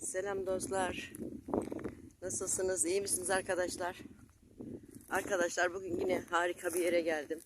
Selam dostlar. Nasılsınız? İyi misiniz arkadaşlar? Arkadaşlar bugün yine harika bir yere geldim.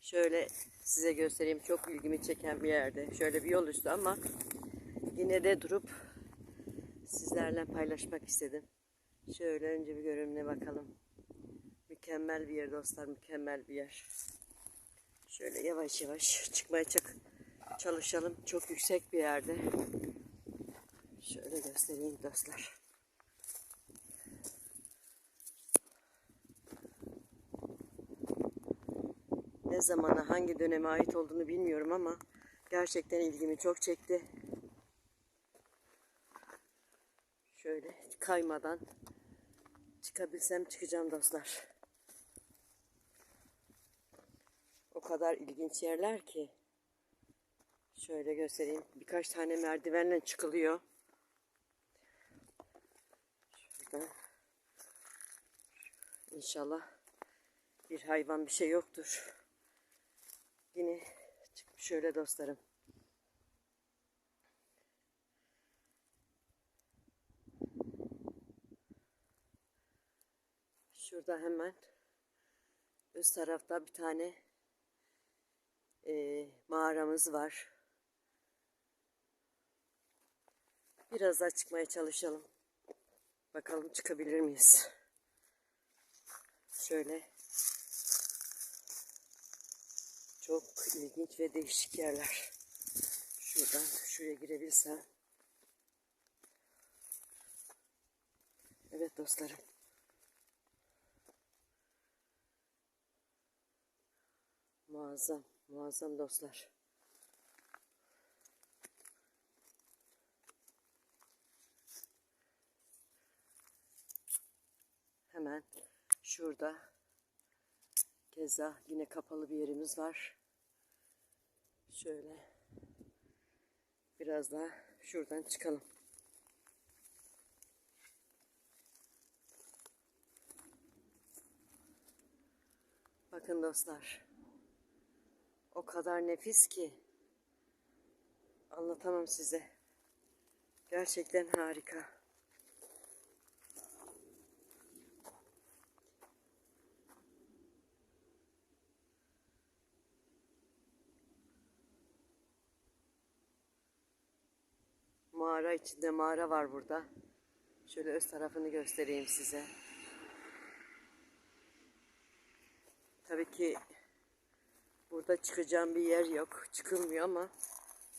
Şöyle size göstereyim. Çok ilgimi çeken bir yerde. Şöyle bir yol üstü ama yine de durup sizlerle paylaşmak istedim. Şöyle önce bir görünümüne bakalım. Mükemmel bir yer dostlar. Mükemmel bir yer. Şöyle yavaş yavaş çıkmaya çık çalışalım. Çok yüksek bir yerde. Şöyle göstereyim dostlar. Ne zamana hangi döneme ait olduğunu bilmiyorum ama gerçekten ilgimi çok çekti. Şöyle kaymadan çıkabilsem çıkacağım dostlar. O kadar ilginç yerler ki. Şöyle göstereyim. Birkaç tane merdivenle çıkılıyor. Şurada. İnşallah bir hayvan bir şey yoktur. Yine çıkmış şöyle dostlarım. Şurada hemen üst tarafta bir tane e, mağaramız var. Biraz daha çıkmaya çalışalım. Bakalım çıkabilir miyiz? Şöyle çok ilginç ve değişik yerler. Şuradan şuraya girebilsem. Evet dostlarım. Muazzam, muazzam dostlar. Hemen şurada keza yine kapalı bir yerimiz var. Şöyle biraz daha şuradan çıkalım. Bakın dostlar. O kadar nefis ki anlatamam size. Gerçekten harika. Mağara içinde mağara var burada. Şöyle öz tarafını göstereyim size. Tabii ki burada çıkacağım bir yer yok. Çıkılmıyor ama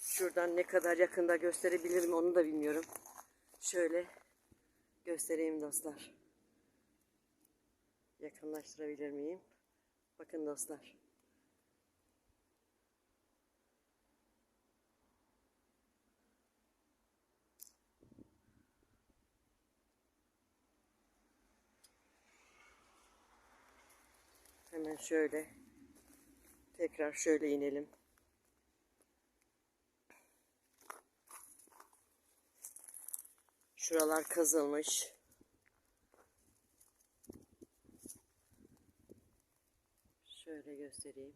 şuradan ne kadar yakında gösterebilirim onu da bilmiyorum. Şöyle göstereyim dostlar. Yakınlaştırabilir miyim? Bakın dostlar. Hemen şöyle tekrar şöyle inelim. Şuralar kazılmış. Şöyle göstereyim.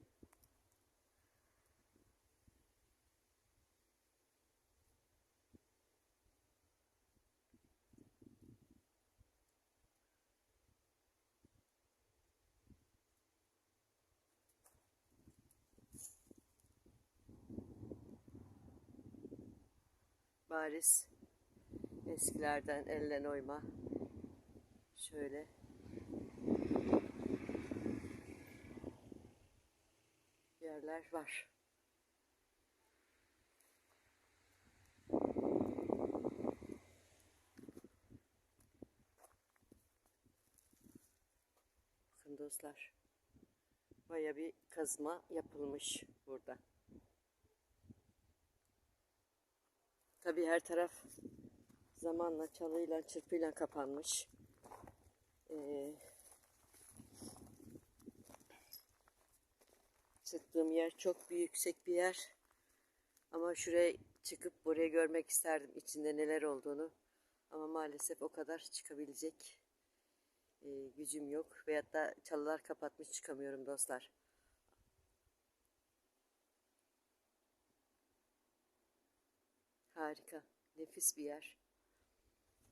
Bariz eskilerden elle oyma şöyle yerler var. Bakın dostlar. Baya bir kazma yapılmış burada. Tabii her taraf zamanla çalıyla çırpıyla kapanmış. Ee, çıktığım yer çok bir yüksek bir yer. Ama şuraya çıkıp buraya görmek isterdim içinde neler olduğunu. Ama maalesef o kadar çıkabilecek e, gücüm yok. Veyahut da çalılar kapatmış çıkamıyorum dostlar. Harika. Nefis bir yer.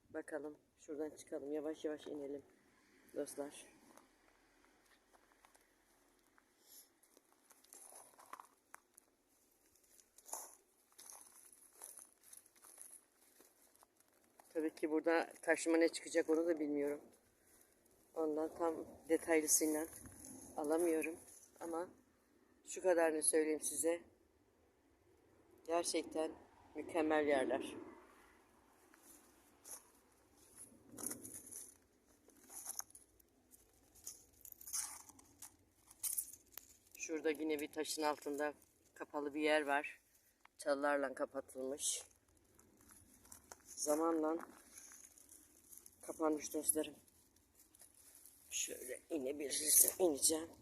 Bakalım. Şuradan çıkalım. Yavaş yavaş inelim. Dostlar. Tabii ki burada karşıma ne çıkacak onu da bilmiyorum. Ondan tam detaylısıyla alamıyorum. Ama şu kadarını söyleyeyim size. Gerçekten mükemmel yerler. Şurada yine bir taşın altında kapalı bir yer var. Çalılarla kapatılmış. Zamanla kapanmış dostlarım. Şöyle inebilirsem ineceğim.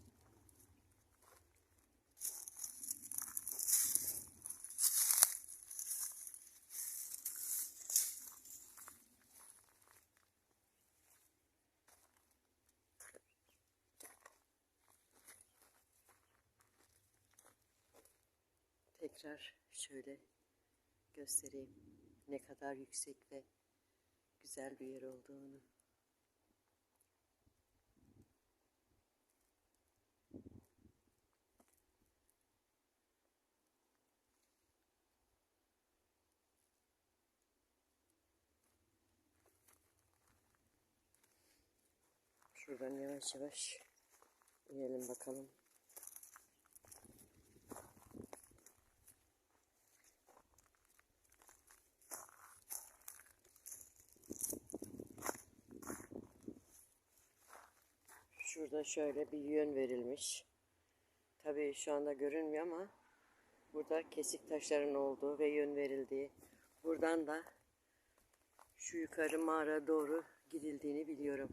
Tekrar şöyle göstereyim ne kadar yüksek ve güzel bir yer olduğunu. Şuradan yavaş yavaş inelim bakalım. Şurada şöyle bir yön verilmiş. Tabii şu anda görünmüyor ama burada kesik taşların olduğu ve yön verildiği. Buradan da şu yukarı mağara doğru gidildiğini biliyorum.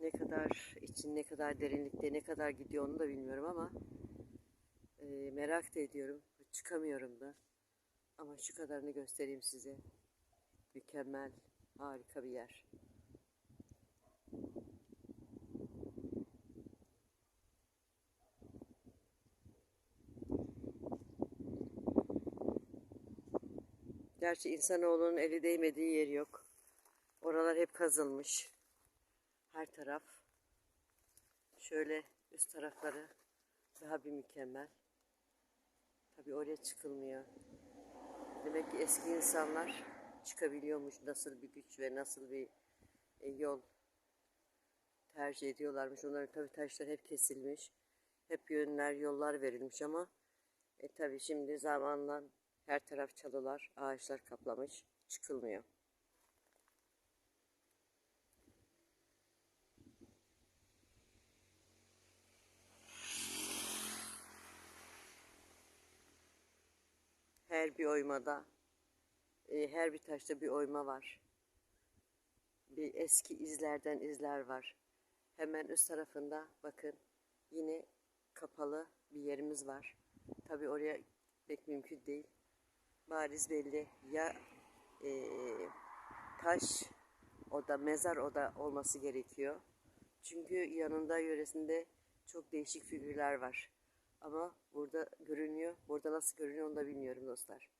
Ne kadar için ne kadar derinlikte ne kadar gidiyor onu da bilmiyorum ama e, merak da ediyorum. Çıkamıyorum da. Ama şu kadarını göstereyim size. Mükemmel, harika bir yer. Gerçi insanoğlunun eli değmediği yer yok. Oralar hep kazılmış. Her taraf. Şöyle üst tarafları daha bir mükemmel. Tabii oraya çıkılmıyor. Demek ki eski insanlar çıkabiliyormuş. Nasıl bir güç ve nasıl bir e, yol tercih ediyorlarmış. Onların tabii taşlar hep kesilmiş. Hep yönler, yollar verilmiş ama e tabii şimdi zamanla her taraf çalılar, ağaçlar kaplamış. Çıkılmıyor. Her bir oymada, e, her bir taşta bir oyma var. Bir eski izlerden izler var. Hemen üst tarafında bakın yine kapalı bir yerimiz var. Tabi oraya pek mümkün değil. Bariz belli ya e, taş oda, mezar oda olması gerekiyor. Çünkü yanında yöresinde çok değişik figürler var. Ama burada görünüyor. Burada nasıl görünüyor onu da bilmiyorum dostlar.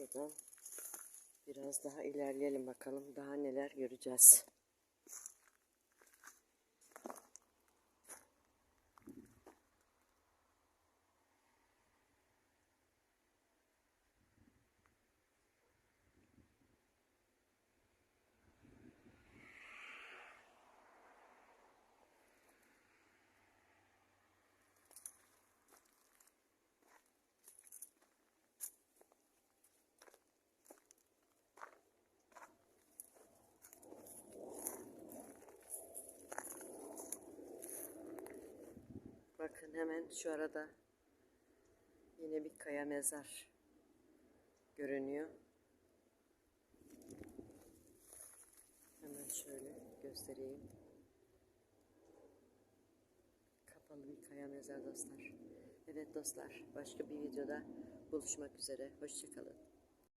Şuradan biraz daha ilerleyelim bakalım daha neler göreceğiz. Bakın hemen şu arada yine bir kaya mezar görünüyor. Hemen şöyle göstereyim. Allı bir kaya mezar dostlar. Evet dostlar başka bir videoda buluşmak üzere. Hoşçakalın.